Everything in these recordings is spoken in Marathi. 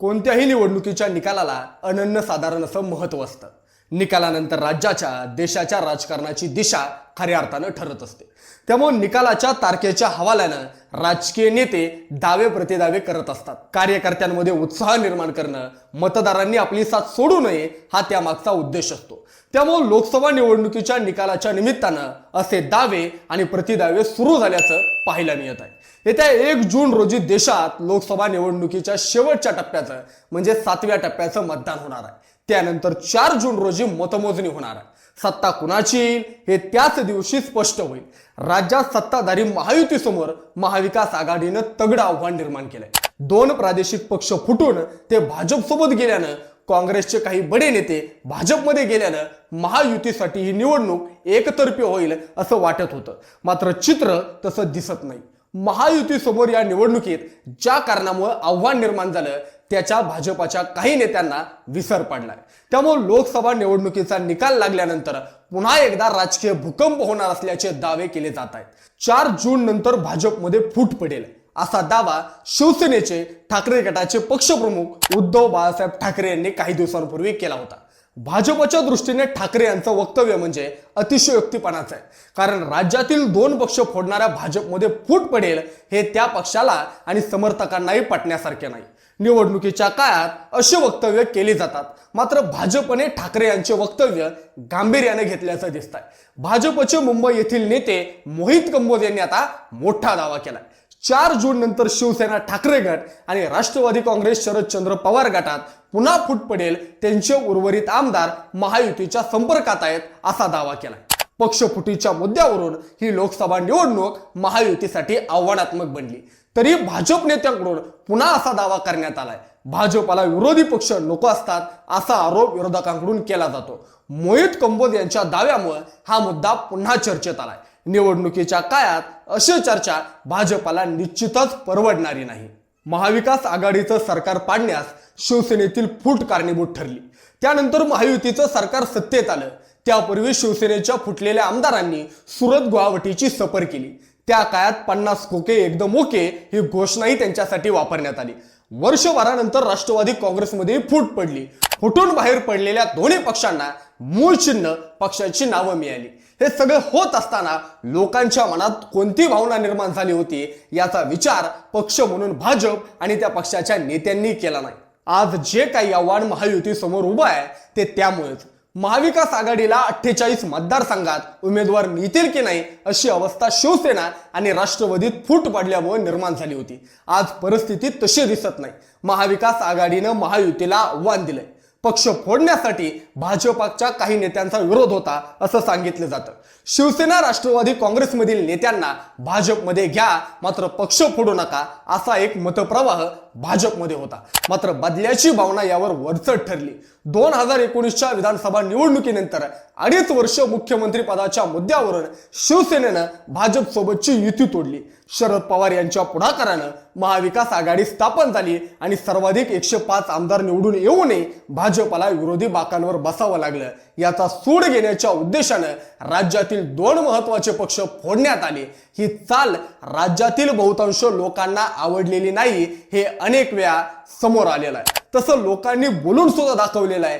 कोणत्याही निवडणुकीच्या निकालाला अनन्यसाधारण असं महत्त्व असतं. निकालानंतर राज्याच्या देशाच्या राजकारणाची दिशा खऱ्या अर्थानं ठरत असते. त्यामुळे निकालाच्या तारखेच्या हवाल्यानं राजकीय नेते दावे प्रतिदावे करत असतात. कार्यकर्त्यांमध्ये उत्साह निर्माण करणं मतदारांनी आपली साथ सोडू नये हा त्यामागचा उद्देश असतो. त्यामुळे लोकसभा निवडणुकीच्या निकालाच्या निमित्तानं असे दावे आणि प्रतिदावे सुरू झाल्याचं पाहायला मिळत आहे. येत्या एक जून रोजी देशात लोकसभा निवडणुकीच्या शेवटच्या टप्प्याचं म्हणजे सातव्या टप्प्याचं मतदान होणार आहे. त्यानंतर चार जून रोजी मतमोजणी होणार आहे. सत्ता कुणाची येईल हे त्याच दिवशी स्पष्ट होईल. राज्यात सत्ताधारी महायुतीसमोर महाविकास आघाडीनं तगडं आव्हान निर्माण केलंय. दोन प्रादेशिक पक्ष फुटून ते भाजपसोबत गेल्यानं काँग्रेसचे काही बडे नेते भाजपमध्ये गेल्यानं महायुतीसाठी ही निवडणूक एकतर्फी होईल असं वाटत होतं. मात्र चित्र तसं दिसत नाही. महायुतीसमोर या निवडणुकीत ज्या कारणामुळे आव्हान निर्माण झालं त्याच्या भाजपाच्या काही नेत्यांना विसर पडलाय. त्यामुळे लोकसभा निवडणुकीचा निकाल लागल्यानंतर पुन्हा एकदा राजकीय भूकंप होणार असल्याचे दावे केले जात आहेत. चार जून नंतर भाजपमध्ये फूट पडेल असा दावा शिवसेनेचे ठाकरे गटाचे पक्षप्रमुख उद्धव बाळासाहेब ठाकरे यांनी काही दिवसांपूर्वी केला होता. भाजपच्या दृष्टीने ठाकरे यांचं वक्तव्य म्हणजे अतिशयोक्तीपणाचं आहे. कारण राज्यातील दोन पक्ष फोडणाऱ्या भाजपमध्ये फूट पडेल हे त्या पक्षाला आणि समर्थकांनाही पटण्यासारखे नाही. निवडणुकीच्या काळात असे वक्तव्य केली जातात. मात्र भाजपने ठाकरे यांचे वक्तव्य गांभीर्याने घेतल्याचं दिसत आहे भाजपचे मुंबई येथील नेते मोहित कंबोज यांनी आता मोठा दावा केलाय. चार जून नंतर शिवसेना ठाकरे गट आणि राष्ट्रवादी काँग्रेस शरदचंद्र पवार गटात पुन्हा फूट पडेल त्यांचे उर्वरित आमदार महायुतीच्या संपर्कात आहेत असा दावा केला पक्षफुटीच्या मुद्द्यावरून ही लोकसभा निवडणूक महायुतीसाठी आव्हानात्मक बनली. तरी भाजप नेत्यांकडून पुन्हा असा दावा करण्यात आलाय. भाजपाला विरोधी पक्ष नको असतात असा आरोप विरोधकांकडून केला जातो. मोहित कंबोज यांच्या दाव्यामुळे हा मुद्दा पुन्हा चर्चेत आलाय. निवडणुकीच्या काळात अशी चर्चा भाजपाला निश्चितच परवडणारी नाही. महाविकास आघाडीचं सरकार पाडण्यास शिवसेनेतील फूट कारणीभूत ठरली. त्यानंतर महायुतीचं सरकार सत्तेत आलं. त्यापूर्वी शिवसेनेच्या फुटलेल्या आमदारांनी सुरत गुवाहाटीची सफर केली. त्या काळात पन्नास कोके एकदम ओके ही घोषणाही त्यांच्यासाठी वापरण्यात आली. वर्षभरानंतर राष्ट्रवादी काँग्रेसमध्ये फूट पडली. फुटून बाहेर पडलेल्या दोन्ही पक्षांना मूळ चिन्ह पक्षाची नावं मिळाली. हे सगळं होत असताना लोकांच्या मनात कोणती भावना निर्माण झाली होती याचा विचार पक्ष म्हणून भाजप आणि त्या पक्षाच्या नेत्यांनी केला नाही. आज जे काही आव्हान महायुती समोर उभं आहे ते त्यामुळेच. महाविकास आघाडीला अठ्ठेचाळीस मतदारसंघात उमेदवार मिळतील की नाही अशी अवस्था शिवसेना आणि राष्ट्रवादीत फूट पडल्यामुळे निर्माण झाली होती. आज परिस्थिती तशी दिसत नाही. महाविकास आघाडीनं महायुतीला आव्हान दिलंय. पक्ष फोडण्यासाठी भाजपाच्या काही नेत्यांचा विरोध होता असं सांगितलं जातं. शिवसेना राष्ट्रवादी काँग्रेसमधील नेत्यांना भाजपमध्ये घ्या मात्र पक्ष फोडू नका असा एक मतप्रवाह भाजपमध्ये होता. मात्र बदल्याची भावना यावर वरचढ ठरली. दोन हजार एकोणीसच्या विधानसभा निवडणुकीनंतर अडीच वर्ष मुख्यमंत्री पदाच्या मुद्द्यावरून शिवसेनेनं भाजपसोबतची युती तोडली. शरद पवार यांच्या पुढाकारानं महाविकास आघाडी स्थापन झाली आणि सर्वाधिक एकशे पाच आमदार निवडून येऊनही भाजपला विरोधी बाकांवर बसावं लागलं. याचा सूड घेण्याच्या उद्देशानं राज्यातील दोन महत्त्वाचे पक्ष फोडण्यात आले. ही चाल राज्यातील बहुतांश लोकांना आवडलेली नाही हे अनेक वेळा समोर आलेलं आहे. तसं लोकांनी बोलून सुद्धा दाखवलेलं आहे.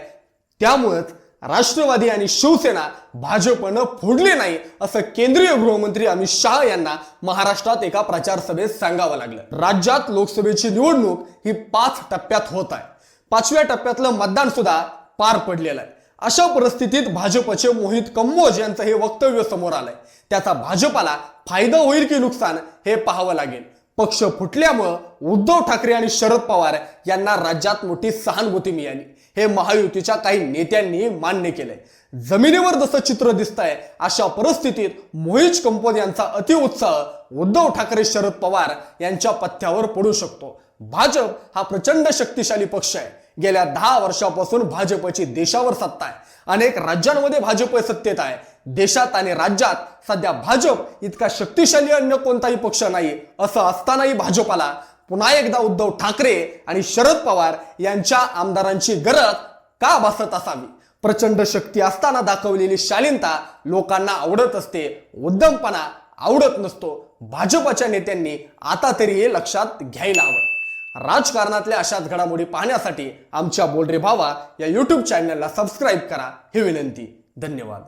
त्यामुळेच राष्ट्रवादी आणि शिवसेना भाजपनं फोडले नाही असं केंद्रीय गृहमंत्री अमित शहा यांना महाराष्ट्रात एका प्रचार सभेत सांगावं लागलं. राज्यात लोकसभेची निवडणूक ही पाच टप्प्यात होत आहे. पाचव्या टप्प्यातलं मतदान सुद्धा पार पडलेलं आहे. अशा परिस्थितीत भाजपचे मोहित कंबोज यांचं हे वक्तव्य समोर आलंय. त्याचा भाजपाला फायदा होईल की नुकसान हे पाहावं लागेल. पक्ष फुटल्यामुळं उद्धव ठाकरे आणि शरद पवार यांना राज्यात मोठी सहानुभूती मिळाली. हे महायुतीच्या काही नेत्यांनी मान्य केलंय. जमिनीवर जसं चित्र दिसतंय अशा परिस्थितीत मोहित कंपोज यांचा अतिउत्साह उद्धव ठाकरे शरद पवार यांच्या पथ्यावर पडू शकतो. भाजप हा प्रचंड शक्तिशाली पक्ष आहे. गेल्या दहा वर्षापासून भाजपची देशावर सत्ता आहे. अनेक राज्यांमध्ये भाजप सत्तेत आहे. देशात आणि राज्यात सध्या भाजप इतका शक्तिशाली अन्य कोणताही पक्ष नाही असं असतानाही भाजपाला पुन्हा एकदा उद्धव ठाकरे आणि शरद पवार यांच्या आमदारांची गरज का भासत असावी? प्रचंड शक्ती असताना दाखवलेली शालीनता लोकांना आवडत असते उद्दमपणा आवडत नसतो. भाजपच्या नेत्यांनी आता तरी हे लक्षात घ्यायला हवं. राजकारणातल्या अशाच घडामोडी पाहण्यासाठी आमच्या बोलरे भावा या यूट्यूब चॅनलला सबस्क्राईब करा. ही विनंती. धन्यवाद.